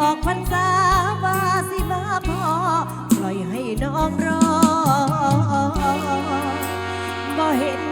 ออกพรรษาว่าสิมาพอปล่อยให้น้องรอบ่เห็น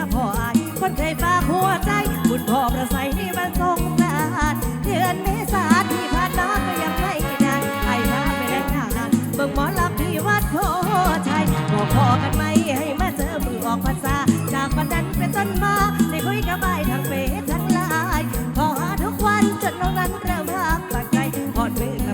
อพ่ออายคนเคยฝาหัวใจ คุณพ่อประใสัยนี่มันสงสารเดือนเมษาที่ผ่านมาก็ยังไม่นานไอ้มาไปแล้วนานเบิ่งหมอลำที่วัดโพชัยบอกพ่อกันไหมให้มาเจอมือออกภาษาจากวันนั้นเป็นต้นมาได้คุยกับใบทางเฟซทั้งไลน์พอหาทุกวันจนน้องนั้นเริ่มหักปากใจพอดมือ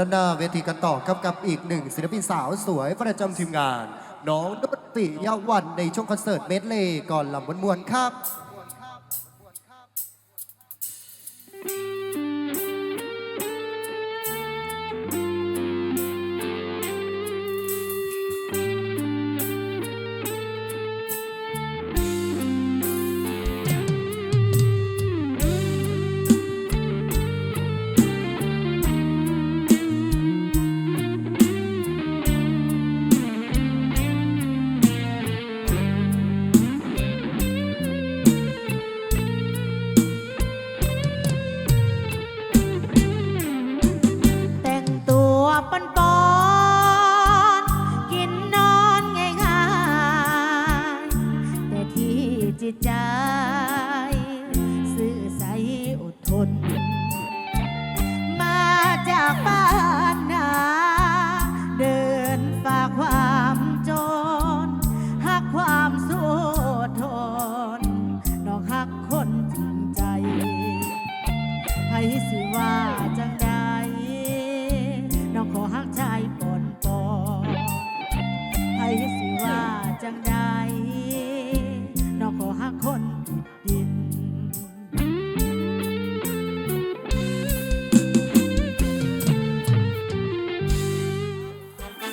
ด้านหน้าเวทีกันต่อครับกับอีกหนึ่งศิลปินสาวสวยประจำทีมงาน น้องดุนตรียาวันในช่วงคอนเสิร์ตเมดเล่ก่อนลำม้วนๆครับ parois.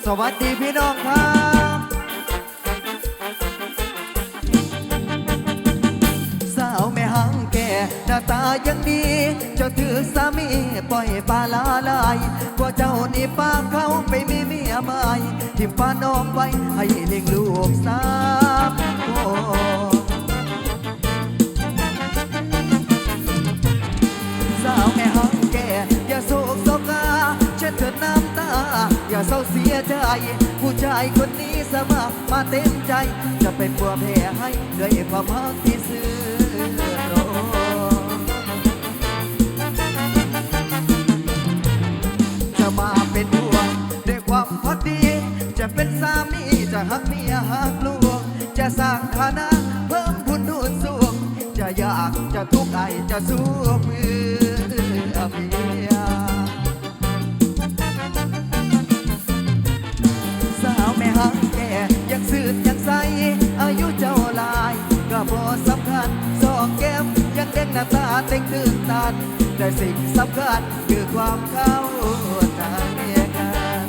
สวัสดีพี่น้องครับสาวแม่หังแก่หน้าตายังดี เจ้าถือสามีปล่อยปลาลาลายกว่าเจ้านี่ป้าเขาไปมีเมียใหม่ทิมป้าน้องไว้ให้เลี้ยงลูกสาว อย่าเศร้าเสียใจ ผู้ชายคนนี้สมัครมาเต็มใจ จะเป็นผัวแพ้ให้ด้วยความรักที่ซื่อตรงจะมาเป็นผัวด้วยความพักดี จะเป็นสามีจะหักเมียหักลูกจะสร้างฐานะเพิ่มบุญดูนสูงจะอยากจะทุกข์ใจจะสู้เพื่อ นาตาเต็งตื่นตันแต่สิ่งสำคัญคือความเข้าใจกัน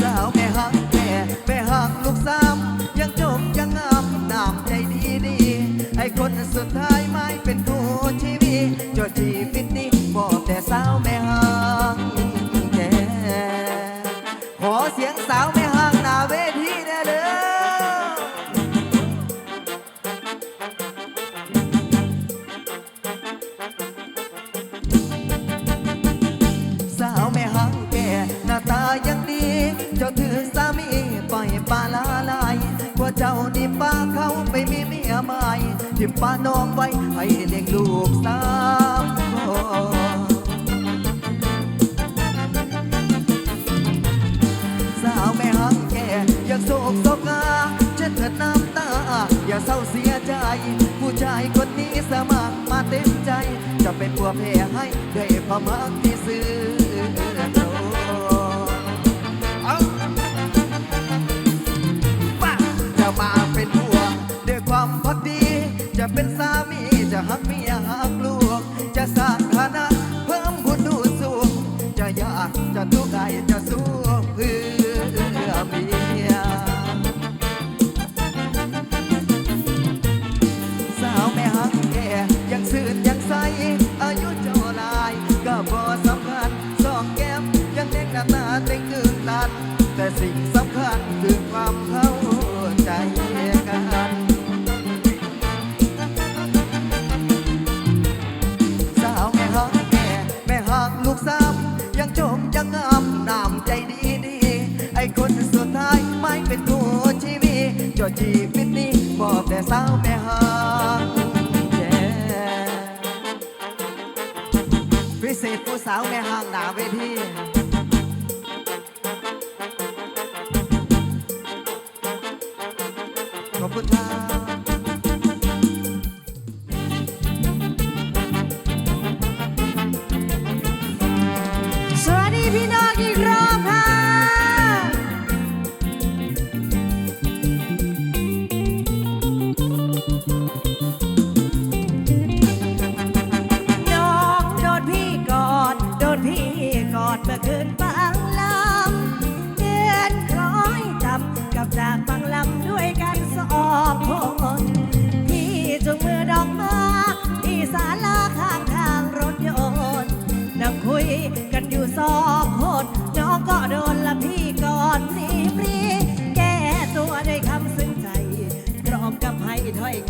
สาวแม่หักแก่แม่หักลูกสามยังจบยังงามน้ำใจดีดีๆให้คนสุดท้ายไม่เป็นคู่ชีวิตจอ เจ้าถือสามีปล่อยปลาลาลายกว่าเจ้านี่ป้าเขาไปมีเมียใหม่ทิมป้าน้องไว้ให้เลี้ยงลูกสามคนสาวแม่หังแก่ยังโศกโศกาเช็ดเถิดน้ำตา อย่าเศร้าเสียใจ ผู้ชายคนนี้สมัครมาเต็มใจ จะเป็นผัวแพ้ให้ด้วยความรักที่ซื่อ จะเป็นสามีจะหักเมีย ขอ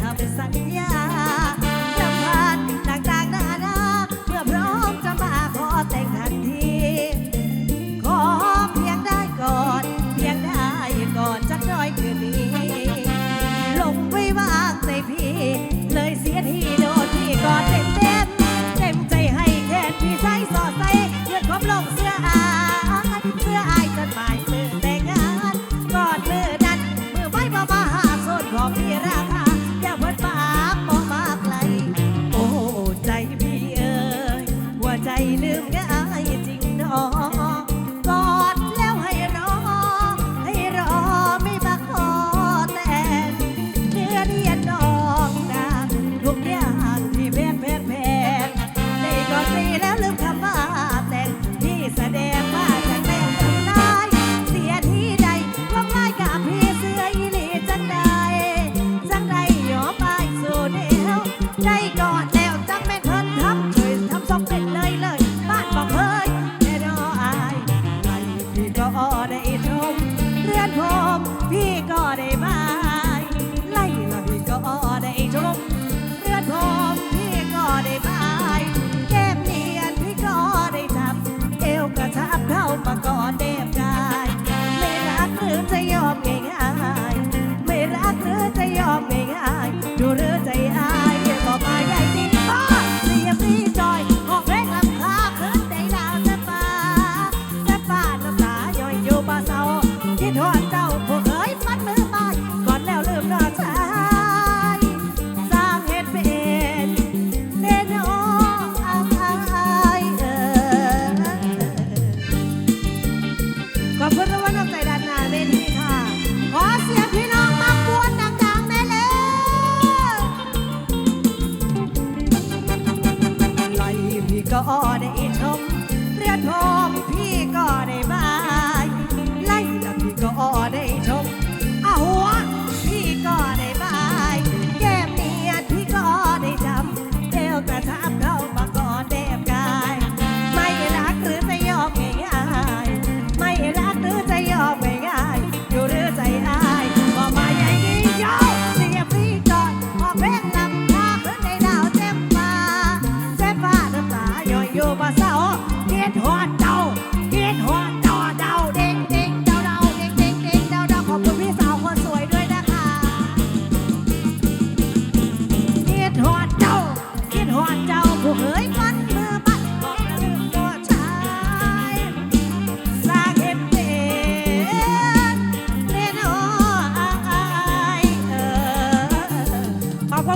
คำสัญญา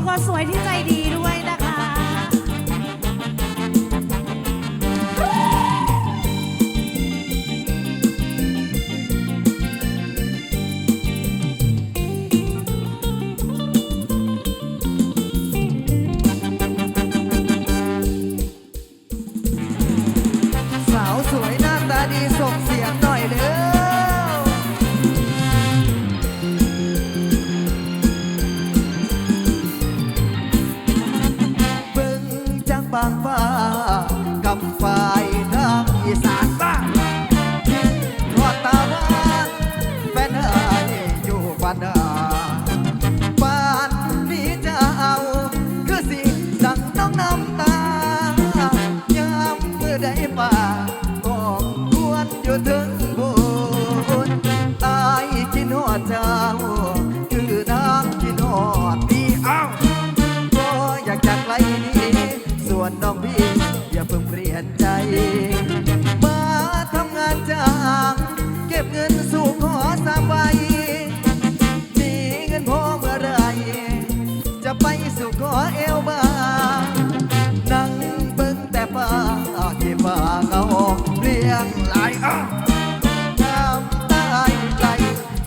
คนสวยที่ใจดี น้ำตาไหล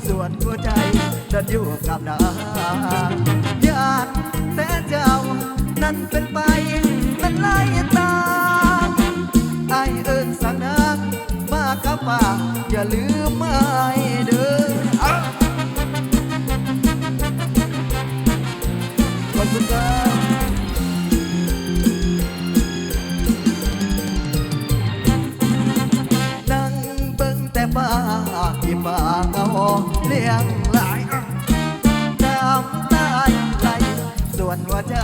ส่วนหัวใจดันอยู่กับนางญาติแต่เจ้า นั้นเป็นไป มันไล่ตามไอเอิญสังนางมากับป่าอย่าลืม เรียงหลายน้ำตาไหลส่วนหัวใจ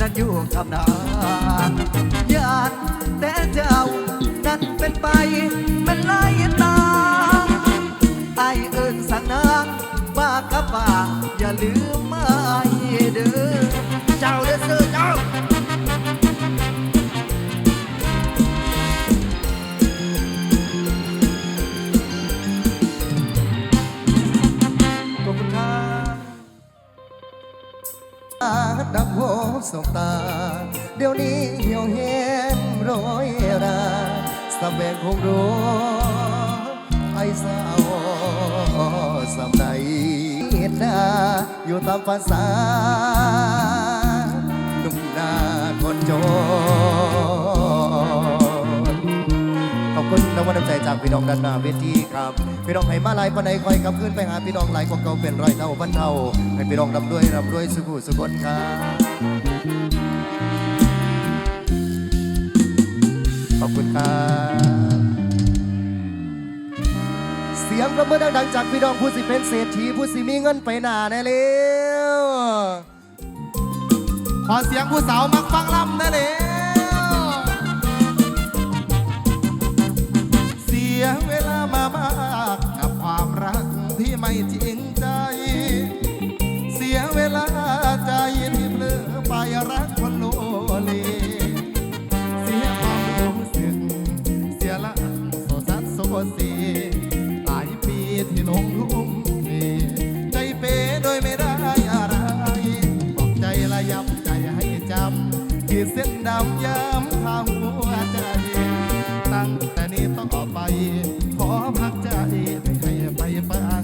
นั้นอยู่กับนางยานแต่เจ้านั้นเป็นไปมันไล่ตาไอเอิญสังนางมากับป่าอย่าลืม ตามภาษาหนุ่มนาคนจนขอบคุณน้ำมันน้ำใจจากพี่น้องด้านหน้าเวทีครับ พี่น้องให้มาลายปนใดคอยกับขึ้นไปหาพี่น้องหลายกว่าเก่าเป็นร้อยเท่าพันเท่า ให้พี่น้องร่ำรวยร่ำรวยสุขุสุขนครับขอบคุณครับ สียงประเมินดังๆจากพี่น้องผู้สิเป็นเศรษฐีผู้สิมีเงินไปหนาแน่เร็วขอเสียงผู้สาวมักฟังลำแน่เร็ว ใจให้จำขีดเส้นดำย้ำทางหัวใจ ตั้งแต่นี้ต้องออกไป ขอพักใจไม่ให้ไปฟัง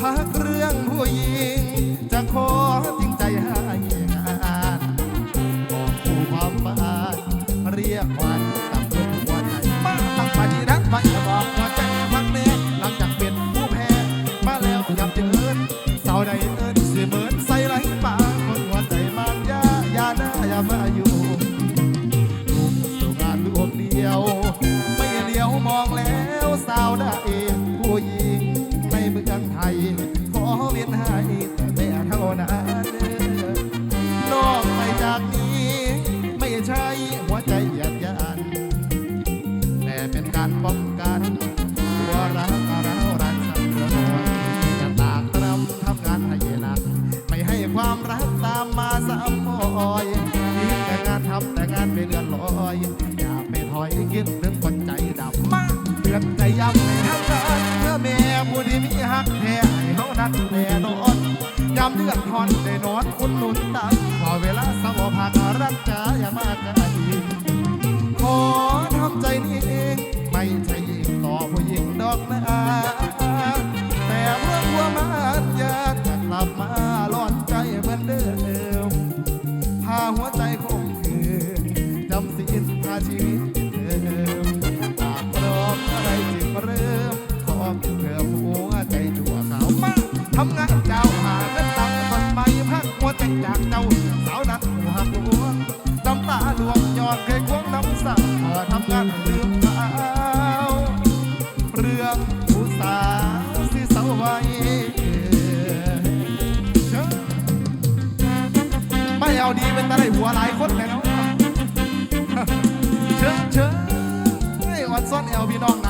พักเรื่องผู้หญิงจะขอ หัวใจคงคือจำสินพาชีวิต เป็นตาไลหัวหลายคนเลยเนาะเชิญเชิญอ่อนซ้อนเอลพี่น้อง